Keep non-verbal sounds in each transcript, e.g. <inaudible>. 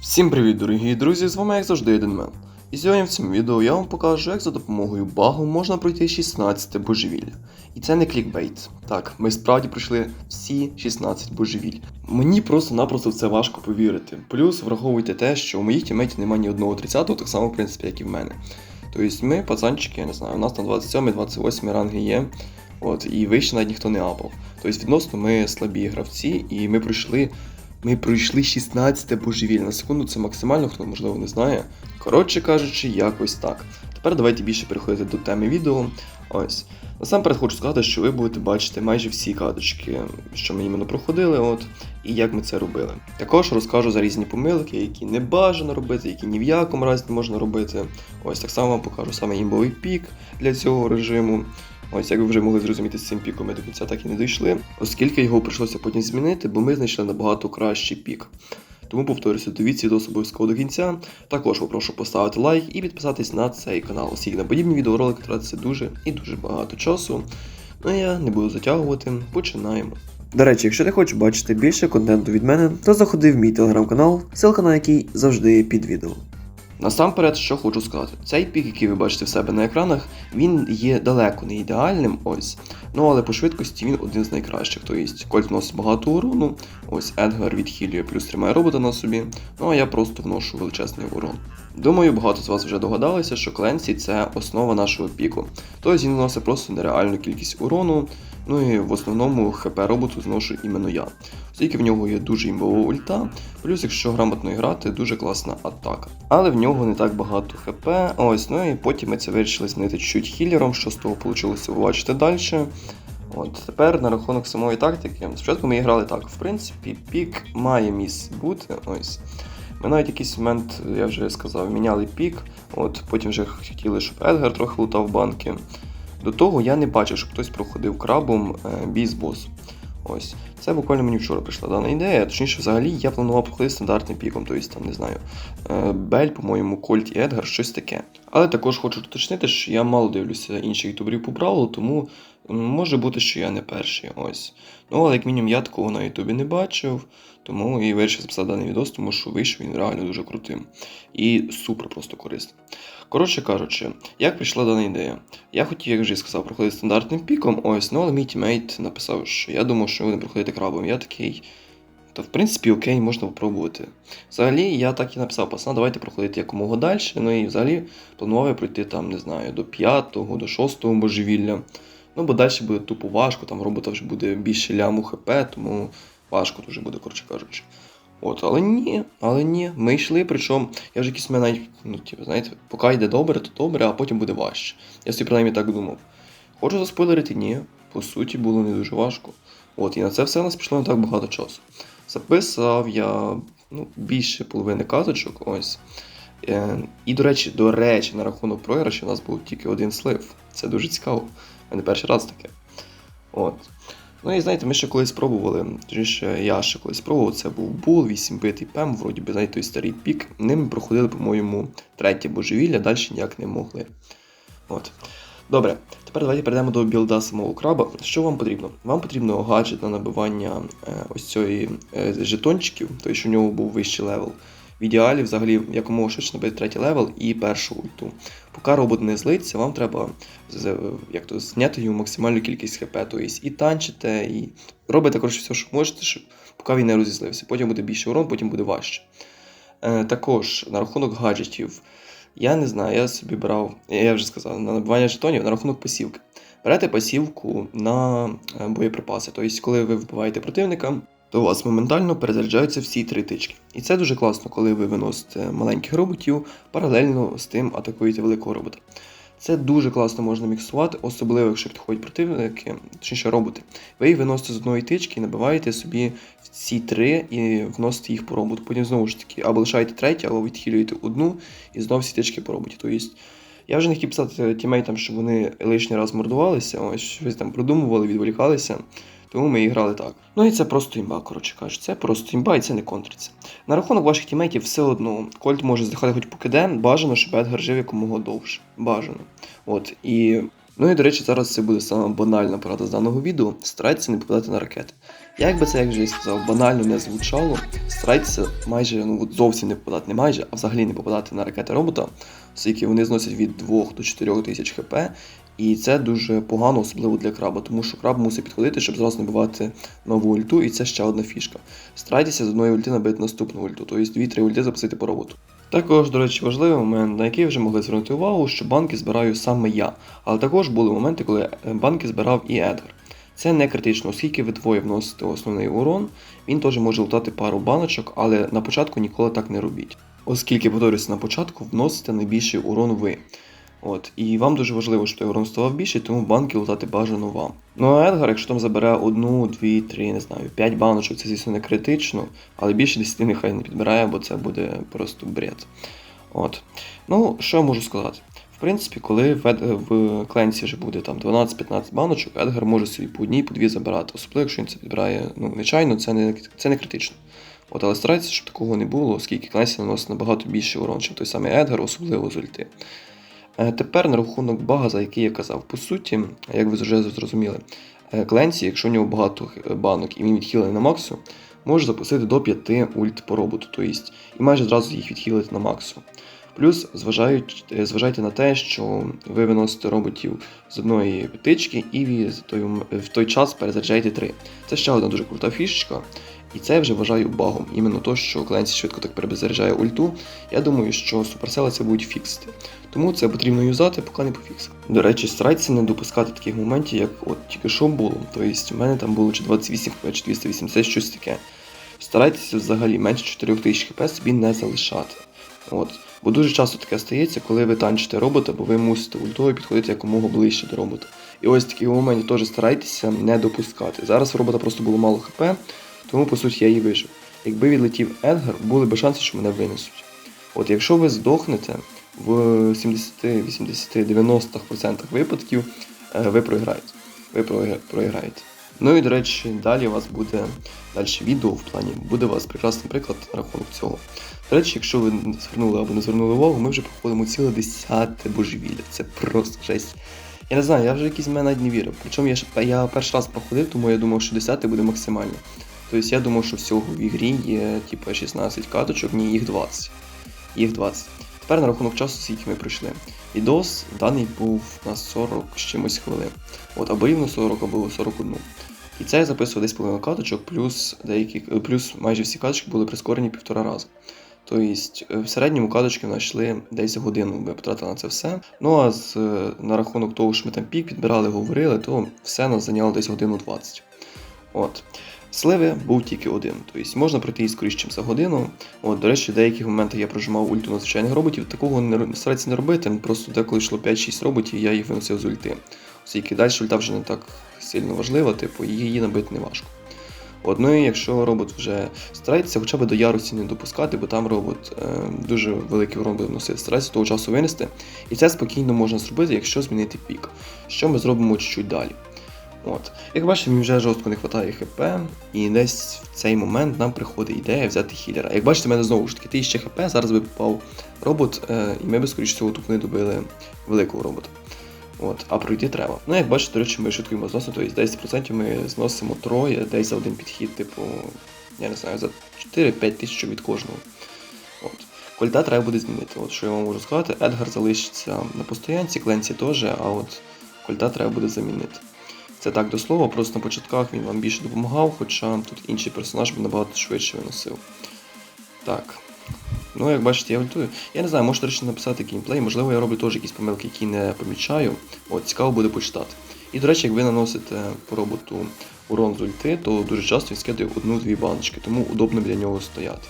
Всім привіт, дорогі друзі! З вами як завжди один мен. І сьогодні в цьому відео я вам покажу, як за допомогою багу можна пройти 16 божевілля. І це не клікбейт. Так, ми справді пройшли всі 16 божевіль. Мені просто-напросто в це важко повірити. Плюс враховуйте те, що у моїх тімейтів немає ні одного 30-го, так само, в принципі, як і в мене. Тобто ми, пацанчики, я не знаю, у нас там 27-28 ранги є. От, і вище навіть ніхто не апав. Тобто, відносно ми слабі гравці, і ми пройшли ми пройшли 16 божевіль. На секунду це максимально, хто можливо не знає. Коротше кажучи, якось так. Тепер давайте більше переходити до теми відео. Ось. Насамперед хочу сказати, що ви будете бачити майже всі карточки, що ми іменно проходили, от, і як ми це робили. Також розкажу за різні помилки, які не бажано робити, які ні в якому разі не можна робити. Ось так само вам покажу саме імбовий пік для цього режиму. Ось, як ви вже могли зрозуміти, з цим піком ми до кінця так і не дійшли, оскільки його прийшлося потім змінити, бо ми знайшли набагато кращий пік. Тому повторюся, дивіться відео обов'язково до кінця. Також попрошу поставити лайк і підписатись на цей канал, оскільки на подібні відеоролики тратиться дуже і дуже багато часу. Ну а я не буду затягувати, починаємо. До речі, якщо ти хочеш бачити більше контенту від мене, то заходи в мій телеграм-канал, ссылка на який завжди під відео. Насамперед, що хочу сказати, цей пік, який ви бачите в себе на екранах, він є далеко не ідеальним, ось. Ну але по швидкості він один з найкращих. Тобто Кольт вносить багато урону, ось Едгар відхилює плюс тримає робота на собі, ну а я просто вношу величезний урон. Думаю, багато з вас вже догадалися, що Кленсі це основа нашого піку. Тобто він вносить просто нереальну кількість урону, ну і в основному ХП роботу зношу іменно я. Оскільки в нього є дуже імбова ульта, плюс, якщо грамотно грати, дуже класна атака. Але в нього не так багато ХП. Ось, ну і потім ми це вирішили змінити чуть хілером, що з того вийшло, ви бачите далі. От тепер на рахунок самої тактики. Спочатку ми грали так. В принципі, пік має місце бути. Ось. Ми навіть якийсь момент, я вже сказав, міняли пік, от потім вже хотіли, щоб Едгар трохи лутав банки. До того я не бачив, щоб хтось проходив крабом е, бій з босом. Ось. Це буквально мені вчора прийшла дана ідея. Точніше, взагалі я планував проходити стандартним піком, тобто там, не знаю, е, Бель, по-моєму, Кольт і Едгар, щось таке. Але також хочу уточнити, що я мало дивлюся інших ютуберів по правилу, тому може бути, що я не перший. Ось. Ну, але як мінімум я такого на ютубі не бачив, тому і вирішив записати даний відос, тому що вийшов він реально дуже крутим. І супер просто корисним. Коротше кажучи, як прийшла дана ідея? Я хотів, як вже сказав, проходити стандартним піком, ось, ну але мій тімейт написав, що я думав, що будемо проходити крабом. Я такий. Та в принципі окей, можна попробувати. Взагалі, я так і написав, пацана, давайте проходити якомога далі. Ну і взагалі планував я пройти там, не знаю, до 5-го, до 6-го божевілля. Ну, бо далі буде тупо важко, там робота вже буде більше ляму ХП, тому важко дуже буде, коротше кажучи. От, але ні, але ні, ми йшли, причому я вже якийсь мене навіть, ну, типу, знаєте, поки йде добре, то добре, а потім буде важче. Я собі принаймні так думав. Хочу заспойлерити, ні. По суті, було не дуже важко. От, і на це все у нас пішло не так багато часу. Записав я ну, більше половини казочок, ось. Е, і, до речі, до речі, на рахунок програшів у нас був тільки один слив. Це дуже цікаво. Мене перший раз таке. От. Ну і знаєте, ми ще колись пробували, точніше, я ще колись пробував, це був бул, 8 битий пем, вроді би, знаєте, той старий пік. Ним проходили, по-моєму, третє божевілля, далі ніяк не могли. От. Добре, тепер давайте перейдемо до білда самого краба. Що вам потрібно? Вам потрібно гаджет на набивання е, ось цієї е, жетончиків, тобто що у нього був вищий левел. В ідеалі, взагалі, якомога швидше набити третій левел і першу ульту. Поки робот не злиться, вам треба як то, зняти йому максимальну кількість хп, тобто і танчите, і робите коротше все, що можете, щоб поки він не розізлився. Потім буде більше урон, потім буде важче. Е, також на рахунок гаджетів. Я не знаю, я собі брав, я вже сказав, на набивання жетонів на рахунок пасівки. Берете пасівку на е, боєприпаси. Тобто, коли ви вбиваєте противника, то у вас моментально перезаряджаються всі три тички. І це дуже класно, коли ви виносите маленьких роботів, паралельно з тим атакуєте великого робота. Це дуже класно можна міксувати, особливо якщо підходять противники, точніше роботи. Ви їх виносите з одної тички і набиваєте собі ці три і вносите їх по роботу. Потім знову ж таки, або лишаєте третю, або відхилюєте одну і знову всі тички по роботі. Тобто, я вже не хотів писати тімейтам, щоб вони лишній раз мордувалися, ось щось там продумували, відволікалися. Тому ми і грали так. Ну і це просто імба, коротше кажучи. Це просто імба і це не контриться. На рахунок ваших тімейтів все одно. Кольт може здихати хоч поки де, бажано, щоб Едгар жив якомога довше. Бажано. От. І. Ну і до речі, зараз це буде саме банальна порада з даного відео. Старайтеся не попадати на ракети. Як би це, як вже я сказав, банально не звучало, старайтеся майже ну зовсім не попадати, не майже, а взагалі не попадати на ракети робота, оскільки вони зносять від 2 до 4 тисяч хп. І це дуже погано, особливо для краба, тому що краб мусить підходити, щоб зразу набивати нову ульту, і це ще одна фішка. Старайтеся з одної ульти набити наступну ульту, тобто 2-3 ульти запустити по роботу. Також, до речі, важливий момент, на який вже могли звернути увагу, що банки збираю саме я. Але також були моменти, коли е, банки збирав і Едгар. Це не критично, оскільки ви двоє вносите основний урон, він теж може лутати пару баночок, але на початку ніколи так не робіть. Оскільки, повторюся, на початку вносите найбільший урон ви. От, і вам дуже важливо, той урон ставав більший, тому банки лутати бажано вам. Ну а Едгар, якщо там забере одну, дві, три, не знаю, п'ять баночок, це звісно не критично, але більше 10 нехай не підбирає, бо це буде просто бред. От. Ну, що я можу сказати? В принципі, коли в, Ед- в кленці вже буде там 12-15 баночок, Едгар може собі по одній, по дві забирати. Особливо, якщо він це підбирає ну, нечайно, це не, це не критично. От, але старайтеся, щоб такого не було, оскільки кленці наносить набагато більше урон, ніж той самий Едгар, особливо з ульти. Е, Тепер на рахунок бага, за який я казав. По суті, як ви вже зрозуміли, е, Кленсі, якщо у нього багато е, банок і він відхилений на максу, може запустити до 5 ульт по роботу, тобто, і майже зразу їх відхилити на максу. Плюс зважайте на те, що ви виносите роботів з одної п'ятички і в той, в той час перезаряджаєте 3. Це ще одна дуже крута фішечка. І це я вже вважаю багом. Іменно то, що Кленсі швидко так перезаряджає ульту. Я думаю, що суперсели це будуть фіксити. Тому це потрібно юзати, поки не пофіксив. До речі, старайтеся не допускати таких моментів, як от тільки що було. Тобто, у мене там було чи 28 хп, чи 280, щось таке. Старайтеся взагалі менше 4000 хп собі не залишати. От. Бо дуже часто таке стається, коли ви танчите робота, бо ви мусите ультою підходити якомога ближче до робота. І ось такі моменти теж старайтеся не допускати. Зараз у робота просто було мало хп, тому по суті я її вижив. Якби відлетів Едгар, були б шанси, що мене винесуть. От якщо ви здохнете в 70, 80, 90% випадків, е, ви програєте. Ви програєте. Ну і до речі, далі у вас буде далі відео в плані, буде у вас прекрасний приклад рахунок цього. До речі, якщо ви не звернули або не звернули увагу, ми вже проходимо ціле десяте божевілля. Це просто жесть. Я не знаю, я вже якийсь мене навіть не вірив. Причому я, я перший раз проходив, тому я думав, що 10 буде максимально. Тобто я думав, що всього в ігрі є типу 16 каточок, ні, їх 20. Їх 20. Тепер на рахунок часу, скільки ми пройшли. Відос даний був на 40 з чимось хвилин. От, або рівно 40, або 41. І це я записував десь половину каточок, плюс деякі, плюс майже всі каточки були прискорені півтора рази. Тобто е, в середньому каточки в нас йшли десь годину, ми потратили на це все. Ну а з, е, на рахунок того, що ми там пік підбирали, говорили, то все нас зайняло десь годину 20. От. Сливи був тільки один, тобто можна пройти і скоріше, ніж за годину. От, до речі, в деяких моментах я прожимав ульту на звичайних роботів, такого не ро- не робити, просто деколи йшло 5-6 роботів, я їх виносив з ульти. Оскільки далі ульта вже не так сильно важлива, типу, її набити не важко. От, ну якщо робот вже старайтеся хоча б до ярусі не допускати, бо там робот е, дуже великий урон буде вносити, старайтеся того часу винести. І це спокійно можна зробити, якщо змінити пік. Що ми зробимо чуть-чуть далі. От. Як бачите, мені вже жорстко не вистачає хп, і десь в цей момент нам приходить ідея взяти хілера. Як бачите, в мене знову ж таки 1000 хп, зараз би попав робот, е, і ми би, скоріш всього, тут не добили великого робота. От, а пройти треба. Ну, як бачите, до речі, ми швидко йому зносимо, тобто 10% ми зносимо троє, десь за один підхід, типу, я не знаю, за 4-5 тисяч від кожного. От. Кольта треба буде змінити. От що я вам можу сказати, Едгар залишиться на постоянці, Кленсі теж, а от кольта треба буде замінити. Це так до слова, просто на початках він вам більше допомагав, хоча тут інший персонаж би набагато швидше виносив. Так. Ну, як бачите, я ультую. Я не знаю, можете речі написати геймплей, можливо, я роблю теж якісь помилки, які не помічаю. От, цікаво буде почитати. І, до речі, як ви наносите по роботу урон з ульти, то дуже часто він скидає одну-дві баночки, тому удобно біля нього стояти.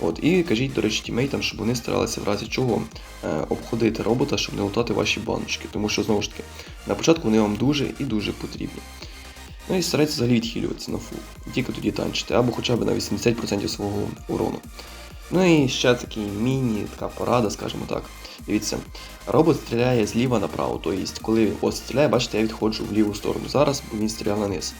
От, і кажіть, до речі, тімейтам, щоб вони старалися в разі чого е, обходити робота, щоб не лутати ваші баночки, тому що знову ж таки на початку вони вам дуже і дуже потрібні. Ну і старайтеся взагалі відхилюватися на фул. Тільки тоді танчити, або хоча б на 80% свого урону. Ну і ще такий міні, така порада, скажімо так. Дивіться, робот стріляє зліва направо, тобто, коли ось стріляє, бачите, я відходжу в ліву сторону зараз, бо він стріляв на низ.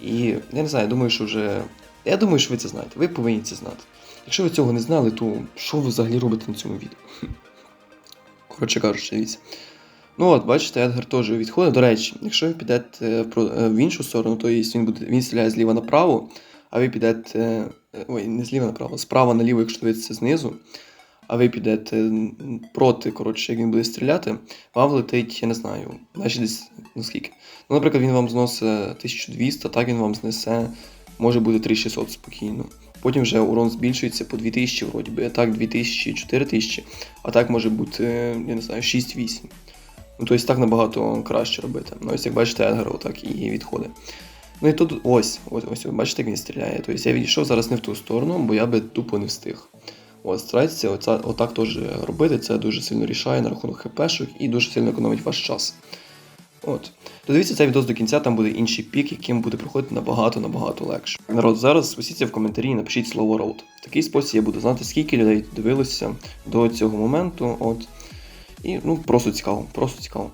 І я не знаю, я думаю, що вже. Я думаю, що ви це знаєте. Ви повинні це знати. Якщо ви цього не знали, то що ви взагалі робите на цьому відео? <laughs> Коротше кажучи, дивіться. Ну от, бачите, Едгар теж відходить. До речі, якщо ви підете е, е, в іншу сторону, то він буде він стріляє зліва направо, а ви підете. е, Ой, не зліва направо, справа наліво, якщо дивитися знизу, а ви підете проти, коротше, як він буде стріляти, вам летить, я не знаю, значить десь ну скільки. Ну, наприклад, він вам зносить 1200, так він вам знесе, може бути 3600 спокійно. Потім вже урон збільшується по 2000 вроді би, а так 2000, 4000, а так може бути, я не знаю, 6-8. Ну, тобто так набагато краще робити. Ну, ось як бачите, Едгар отак і відходить. Ну і тут ось, ось, ось, бачите, як він стріляє. Тобто я відійшов зараз не в ту сторону, бо я би тупо не встиг. От, старайтеся отак теж робити, це дуже сильно рішає на рахунок хпшок і дуже сильно економить ваш час. От. Додивіться цей відос до кінця, там буде інший пік, яким буде проходити набагато-набагато легше. Народ, зараз спустіться в коментарі і напишіть слово роут. В такий спосіб я буду знати, скільки людей дивилося до цього моменту. От. І ну, просто цікаво, просто цікаво.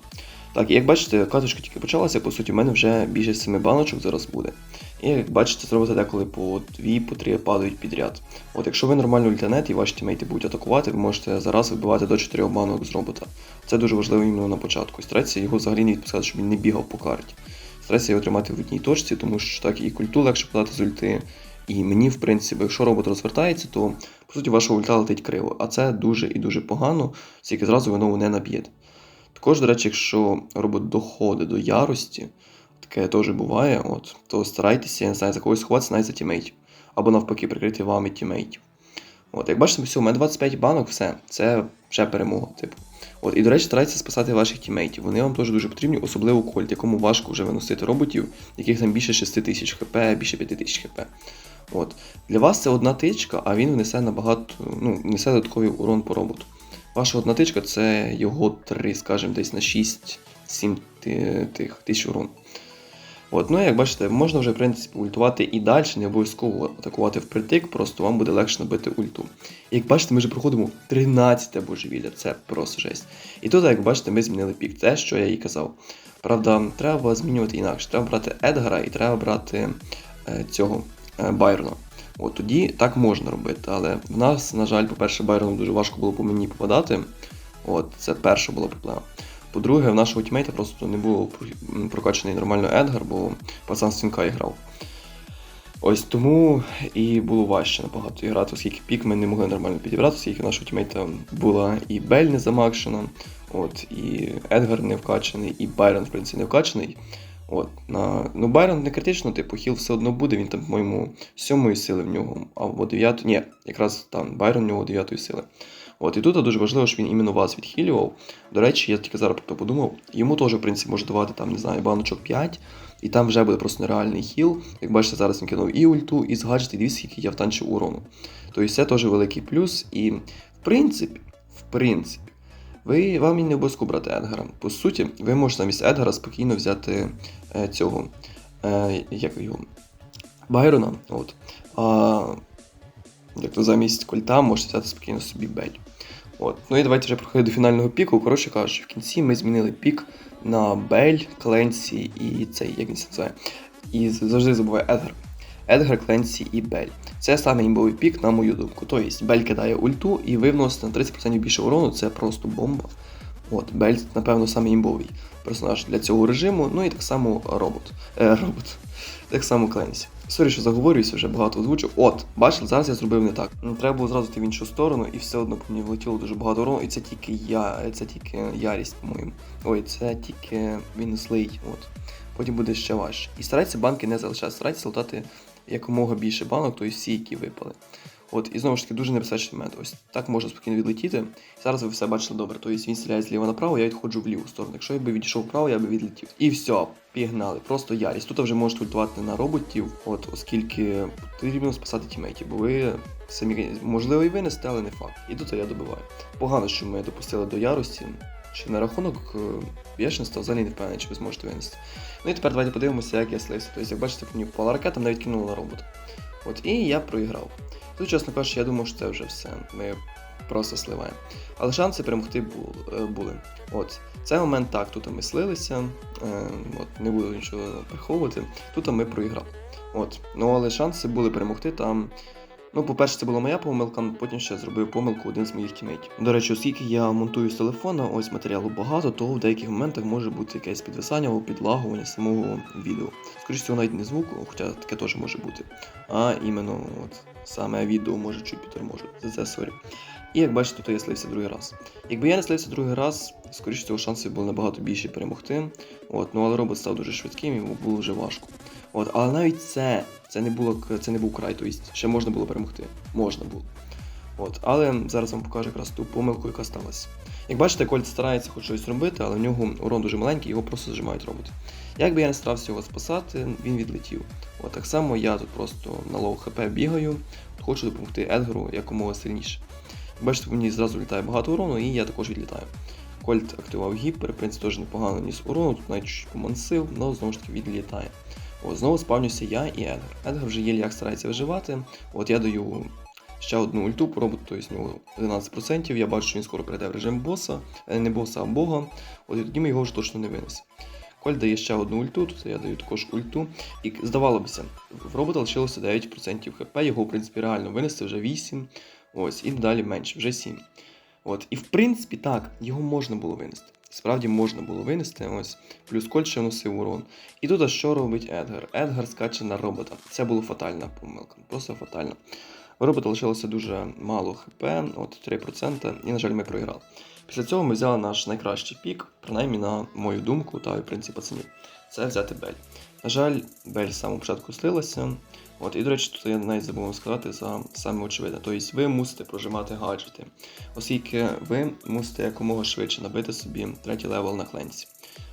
Так, як бачите, каточка тільки почалася, по суті, в мене вже більше 7 баночок зараз буде. І як бачите, зробити деколи по 2, по 3 падають підряд. От якщо ви нормально ультанет і ваші тімейти будуть атакувати, ви можете зараз вибивати до 4 банок з робота. Це дуже важливо іменно на початку. Старайтеся його взагалі не відпускати, щоб він не бігав по карті. Старайтеся його тримати в одній точці, тому що так і культу легше подати з ульти. І мені, в принципі, якщо робот розвертається, то по суті ваша ульта летить криво. А це дуже і дуже погано, тільки зразу ви нову не наб'єте. Також, до речі, якщо робот доходить до ярості, таке теж буває, от, то старайтеся, я не знаю, за когось сховатися навіть за тімейтів. Або навпаки, прикрити вами тімейтів. От, як бачите, все, у мене 25 банок, все, це вже перемога, типу. От, і, до речі, старайтеся спасати ваших тімейтів. Вони вам теж дуже потрібні, особливо кольт, якому важко вже виносити роботів, яких там більше 6 тисяч хп, більше 5 тисяч хп. От. Для вас це одна тичка, а він внесе набагато, ну, несе додатковий урон по роботу. Ваша одна тичка це його 3, скажімо, десь на 6-7 тих тисяч урон. От, ну як бачите, можна вже в принципі ультувати і далі, не обов'язково атакувати впритик, просто вам буде легше набити ульту. Як бачите, ми вже проходимо 13 божевілля, це просто жесть. І тут, як бачите, ми змінили пік, це що я і казав. Правда, треба змінювати інакше. Треба брати Едгара і треба брати е, цього е, Байрона. От тоді так можна робити, але в нас, на жаль, по-перше, Байрону дуже важко було по мені попадати. От, це перша була проблема. По-друге, в нашого тімейта просто не було м, прокачаний нормально Едгар, бо пацан з Сінка грав. Ось тому і було важче набагато грати, оскільки пік ми не могли нормально підібрати, оскільки нашого тімейта була і Бель не замакшена, от, і Едгар не вкачаний, і Байрон, в принципі, не вкачаний. От, на... Ну, Байрон не критично, типу, хіл все одно буде, він там, по-моєму, сьомої сили в нього, або дев'ятої. Ні, якраз там Байрон в нього дев'ятої сили. От, і тут дуже важливо, щоб він іменно вас відхилював. До речі, я тільки зараз про подумав, йому теж, в принципі, може давати там, не знаю, баночок 5, і там вже буде просто нереальний хіл. Як бачите, зараз він кинув і ульту, і з гаджет, і дивіться, скільки я втанчив урону. Тобто це теж великий плюс. І в принципі, в принципі, ви, вам і не обов'язково брати Едгара. По суті, ви можете замість Едгара спокійно взяти е, цього. Е, як його? Байрона. От. А, як то замість кольта можете взяти спокійно собі Бель. От. Ну і давайте вже проходити до фінального піку. Коротше кажучи, в кінці ми змінили пік на Бель, Кленсі і цей, як він це називає. І завжди забуваю Едгар. Едгар, Кленсі і Бель. Це саме імбовий пік, на мою думку. Тобто Бель кидає ульту і ви вносите на 30% більше урону, це просто бомба. От, Бель, напевно, саме імбовий персонаж для цього режиму, ну і так само робот. Е, робот. Так само Кленсі. Сорі, що заговорююся, вже багато озвучив. От, бачите, зараз я зробив не так. Ну, Треба було зразу йти в іншу сторону, і все одно мені влетіло дуже багато урону, і це тільки я, це тільки ярість, по-моєму. Ой, це тільки він злий. От. Потім буде ще важче. І старайтеся банки не залишати, старайтеся лутати якомога більше банок, то і всі, які випали. От, і знову ж таки дуже небезпечний момент. Ось так можна спокійно відлетіти. Зараз ви все бачили добре. Тобто він стріляє зліва направо, я відходжу в ліву сторону. Якщо я би відійшов вправо, я би відлетів. І все, пігнали. Просто ярість. Тут вже можете ультувати на роботів, от, оскільки потрібно спасати тімейтів, бо ви самі, можливо, і винести, але не факт. І тут я добиваю. Погано, що ми допустили до ярості. Чи на рахунок е, взагалі не впевнений, чи ви зможете винести. Ну і тепер давайте подивимося, як я слився. Тобто, як бачите, мені впала ракета, навіть кинула на робота. От, і я проіграв. Тут, чесно кажучи, я думав, що це вже все. Ми просто сливаємо. Але шанси перемогти е, були. От, цей момент так, тут ми слилися, е, от, не буду нічого приховувати. Тут ми проіграли. От, ну але шанси були перемогти там. Ну, по-перше, це була моя помилка, потім ще зробив помилку один з моїх тімейтів. До речі, оскільки я монтую з телефона, ось матеріалу багато, то в деяких моментах може бути якесь підвисання або підлагування самого відео. Скоріше всього, навіть не звуку, хоча таке теж може бути, а іменно от саме відео може чуть підторможити. За це сорі. І як бачите, то я слився другий раз. Якби я не слився другий раз, скоріше всього, шанси були набагато більші перемогти. От, ну але робот став дуже швидким, йому було вже важко. От, але навіть це, це не було це не був край, тобто ще можна було перемогти. Можна було. От, але зараз вам покажу якраз ту помилку, яка сталася. Як бачите, Кольт старається хоч щось робити, але в нього урон дуже маленький, його просто зажимають роботи. Як би я не старався його спасати, він відлетів. От так само я тут просто на лоу хп бігаю, хочу допомогти Едгару якомога сильніше. Бачите, мені зразу літає багато урону, і я також відлітаю. Кольт активував гіпер, в принципі, теж непогано ніс урону, тут навіть чуть помансив, але знову ж таки відлітає. От, знову спавнюся я і Едгар. Едгар вже є як старається виживати. От я даю ще одну ульту по роботу, тобто в нього 11%. Я бачу, що він скоро перейде в режим боса, е, не боса, а бога. От і тоді ми його вже точно не винесемо. Коль дає ще одну ульту, тут я даю також ульту. І здавалося в робота лишилося 9% хп, його, в принципі, реально винести вже 8. Ось, і далі менше, вже 7. От, і в принципі, так, його можна було винести. Справді можна було винести, ось. Плюс Коль ще вносив урон. І тут а що робить Едгар? Едгар скаче на робота. Це була фатальна помилка. Просто фатальна. У робота лишилося дуже мало хп, от 3%, і, на жаль, ми програли. Після цього ми взяли наш найкращий пік, принаймні на мою думку, та і в принципі пацанів. Це взяти Бель. На жаль, Бель з самого початку слилася. От, і, до речі, тут я навіть забув вам сказати за саме очевидне. Тобто ви мусите прожимати гаджети, оскільки ви мусите якомога швидше набити собі третій левел на кленці.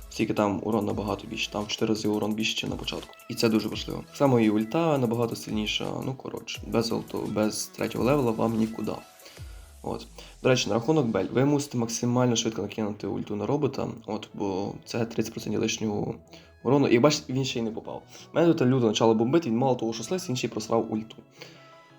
Оскільки там урон набагато більше, там в 4 рази урон більше, ніж на початку. І це дуже важливо. Само і ульта набагато сильніша, ну коротше, без ульту, без третього левела вам нікуди. От. До речі, на рахунок Бель, ви мусите максимально швидко накинути ульту на робота, от, бо це 30% лишнього урону. І бачите, він ще й не попав. Мене тут люто почало бомбити, він мало того, що слизь, він ще й просрав ульту.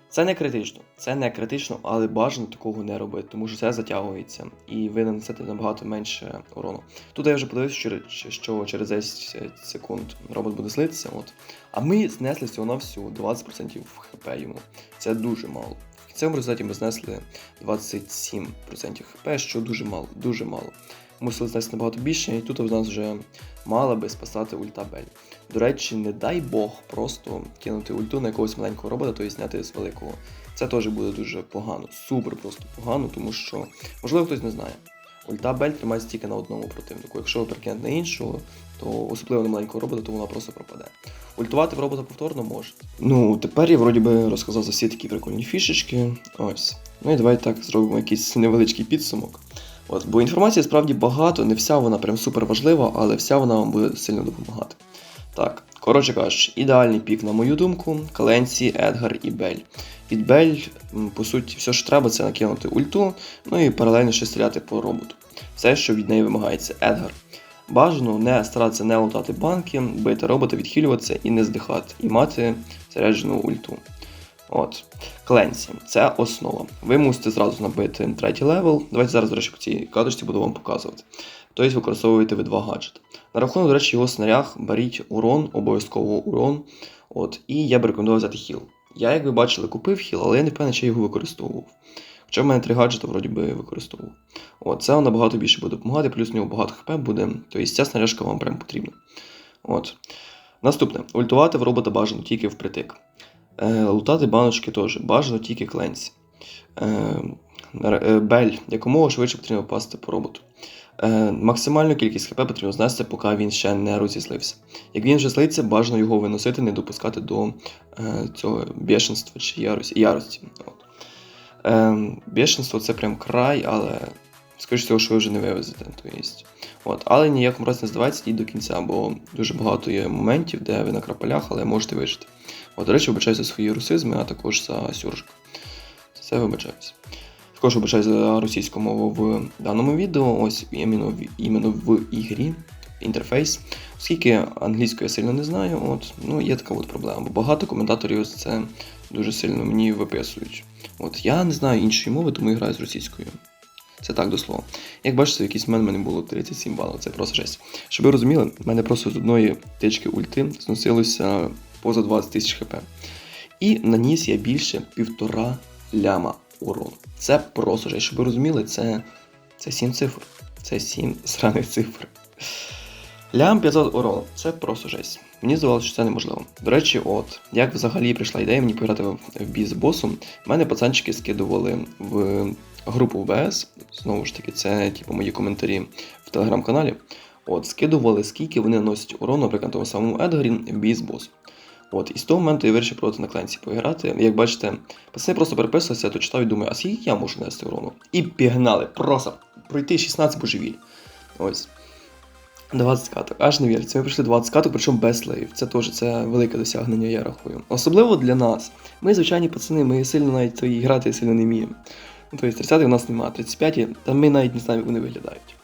Це не критично, це не критично, але бажано такого не робити, тому що це затягується, і ви нанесете набагато менше урону. Тут я вже подивився, що через 10 секунд робот буде слитися, от. а ми знесли всього на всього 20% хп йому. Це дуже мало. В цьому результаті ми знесли 27% хп, що дуже мало, дуже мало. Мусили знести набагато більше, і тут в нас вже мала би спасати ульта Бель. До речі, не дай Бог просто кинути ульту на якогось маленького робота, то є зняти з великого. Це теж буде дуже погано, супер просто погано, тому що, можливо, хтось не знає. Ульта Бель тримається тільки на одному противнику. Якщо ви перекинете на іншого, то особливо на маленького робота, то вона просто пропаде. Ультувати в робота повторно можете. Ну, тепер я вроді би розказав за всі такі прикольні фішечки. Ось. Ну і давайте так зробимо якийсь невеличкий підсумок. От, бо інформації справді багато, не вся вона прям супер важлива, але вся вона вам буде сильно допомагати. Так, коротше кажучи, ідеальний пік, на мою думку, Каленці, Едгар і Бель. Від Бель, по суті, все, що треба, це накинути ульту, ну і паралельно ще стріляти по роботу. Все, що від неї вимагається, Едгар. Бажано не старатися не лутати банки, бити робота, відхилюватися і не здихати, і мати заряджену ульту. От. Кленсі, це основа. Ви мусите зразу набити третій левел. Давайте зараз, до речі, по цій карточці буду вам показувати. Тобто використовуєте ви два гаджети. На рахунок, до речі, його снаряг беріть урон, обов'язково урон. От, і я б рекомендував взяти хіл. Я, як ви бачили, купив хіл, але я не певний, чи його використовував. Хоча в мене три гаджети вроді би використовував. От, це набагато більше буде допомагати, плюс в нього багато хп буде, тобто ця снаряжка вам прям потрібна. От. Наступне. Ультувати в робота бажано тільки впритик. Е, лутати баночки теж бажано тільки кленці. Е, е, бель якомога швидше потрібно попасти по роботу. Максимальну кількість хп потрібно знести, поки він ще не розізлився. Як він вже злиться, бажано його виносити, не допускати до цього бешенства чи ярості. бешенство це прям край, але скоріш всього, що ви вже не вивезете. От. Але ніякому разі не здавайтеся йдіть до кінця, бо дуже багато є моментів, де ви на крапелях, але можете вижити. От, до речі, вибачаю за свої русизми, а також за сюржик. Це вибачаюся. Також вибачаю за російську мову в даному відео, ось іменно в, іменно в ігрі, інтерфейс. Оскільки англійську я сильно не знаю, от, ну є така от проблема. Бо багато коментаторів це дуже сильно мені виписують. От я не знаю іншої мови, тому і граю з російською. Це так до слова. Як бачите, якийсь в мене було 37 балів, це просто жесть. Щоб ви розуміли, в мене просто з одної тички ульти зносилося поза 20 тисяч хп. І наніс я більше півтора ляма урону. Це просто. Щоб ви розуміли, це, це 7 цифр. Це 7 сраних <laughs> цифр. Лям 500 урону. Це просто жесть. Мені здавалося, що це неможливо. До речі, от, як взагалі прийшла ідея мені пограти в бій з босом, мене пацанчики скидували в групу ВС. Знову ж таки, це типу мої коментарі в телеграм-каналі. От, скидували, скільки вони наносять урону, наприклад, тому самому Едгарі в бій з босом. От, і з того моменту я вирішив проти на кленці поіграти. Як бачите, пацани просто переписувалися, я то читав і думаю, а скільки я можу нести урону? І пігнали, просто пройти 16 божевіль. Ось. 20 каток, аж не віриться. Ми пройшли 20 каток, причому без слеїв. Це теж це велике досягнення, я рахую. Особливо для нас. Ми, звичайні пацани, ми сильно навіть грати сильно не вміємо. Ну, тобто 30 у нас немає, 35 та ми навіть не знаємо, як вони виглядають.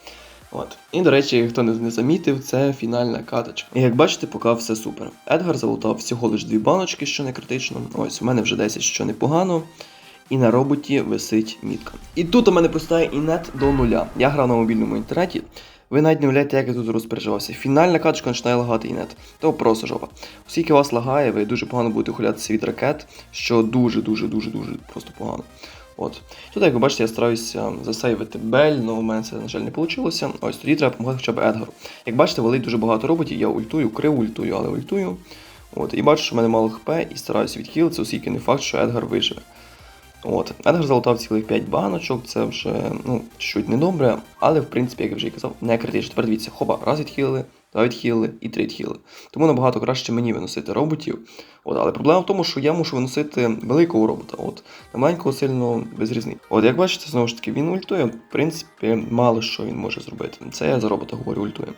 От. І, до речі, хто не, замітив, це фінальна каточка. І як бачите, поки все супер. Едгар залутав всього лиш дві баночки, що не критично. Ось, у мене вже 10, що непогано. І на роботі висить мітка. І тут у мене простає інет до нуля. Я грав на мобільному інтернеті. Ви навіть не уявляєте, як я тут розпереживався. Фінальна каточка починає лагати інет. То просто жопа. Оскільки вас лагає, ви дуже погано будете ухилятися від ракет, що дуже-дуже дуже дуже просто погано. От. Тут, як ви бачите, я стараюся засейвити Бель, але у мене це, на жаль, не вийшло. Ось тоді треба допомагати хоча б Едгару. Як бачите, валить дуже багато роботів, я ультую, крив ультую, але ультую. От. І бачу, що в мене мало хп, і стараюся відхилитися, оскільки не факт, що Едгар виживе. От. Едгар залутав цілих 5 баночок, це вже ну, чуть недобре, але в принципі, як я вже і казав, не критично. Тепер дивіться, хоба, раз відхилили, два відхили і три відхили. Тому набагато краще мені виносити роботів. От, але проблема в тому, що я мушу виносити великого робота. От, на маленького сильно без різниці. От як бачите, знову ж таки, він ультує, в принципі, мало що він може зробити. Це я за робота говорю ультує.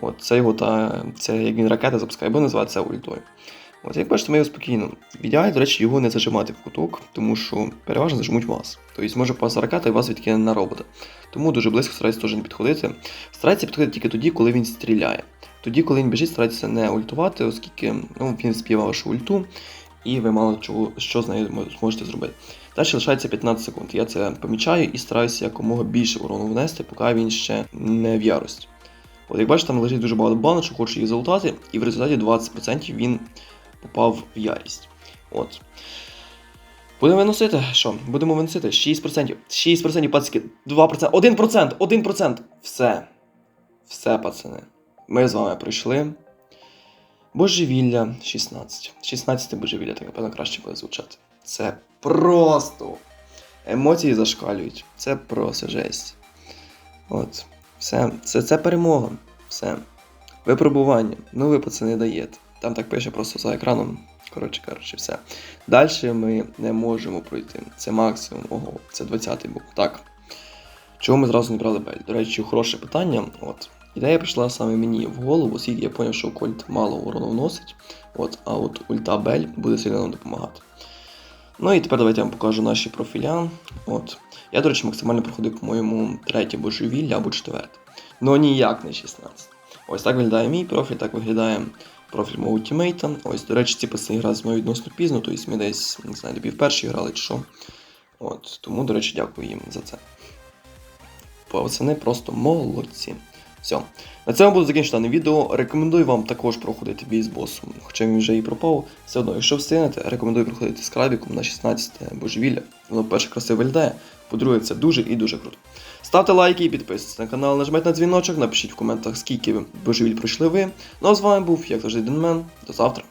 От, це його та. Це як він ракети запускає, бо називається ультою. От як бачите, ми його спокійно. В ідеалі, до речі, його не зажимати в куток, тому що переважно зажмуть вас. Тобто може попасти ракета і вас відкине на робота. Тому дуже близько старайтеся теж не підходити. Старайтеся підходити тільки тоді, коли він стріляє. Тоді, коли він біжить, старайтеся не ультувати, оскільки ну, він співає вашу ульту, і ви мало чого що з нею зможете зробити. Далі лишається 15 секунд. Я це помічаю і стараюся якомога більше урону внести, поки він ще не в ярості. От як бачите, там лежить дуже багато баночок, хочу їх залутати, і в результаті 20% він попав в ярість. От. Будемо виносити? Що? Будемо виносити 6%. 6% пацики. 2%. 1%! 1%! Все. Все, пацани. Ми з вами пройшли. Божевілля 16. 16 божевілля, так напевно краще буде звучати. Це просто. Емоції зашкалюють. Це просто жесть. От. Все. Це, це перемога. Все. Випробування. Ну ви пацани даєте. Там так пише просто за екраном. Коротше кажучи, все. Далі ми не можемо пройти. Це максимум. Ого, це 20-й був. Так. Чого ми зразу не брали Бель? До речі, хороше питання. От. Ідея прийшла саме мені в голову, оскільки я зрозумів, що Кольт мало урону вносить. От, а от ульта Бель буде сильно нам допомагати. Ну і тепер давайте я вам покажу наші профіля. От. Я, до речі, максимально проходив, по-моєму, третє божевілля або четверте. Ну ніяк не 16. Ось так виглядає мій профіль, так виглядає профіль мого тімейта. Ось, до речі, ці пацани грають з мною відносно пізно, тобто ми десь, не знаю, добів перші грали чи що. От, тому, до речі, дякую їм за це. Пацани просто молодці. Все. На цьому буду закінчити дане відео. Рекомендую вам також проходити бій з босом, хоча він вже і пропав. Все одно, якщо встигнете, рекомендую проходити з крабіком на 16 божевілля. Воно перше красиво виглядає, по-друге, це дуже і дуже круто. Ставте лайки і підписуйтесь на канал, нажміть на дзвіночок, напишіть в коментах, скільки божевіль пройшли ви. Ну а з вами був, як завжди, Денмен. До завтра.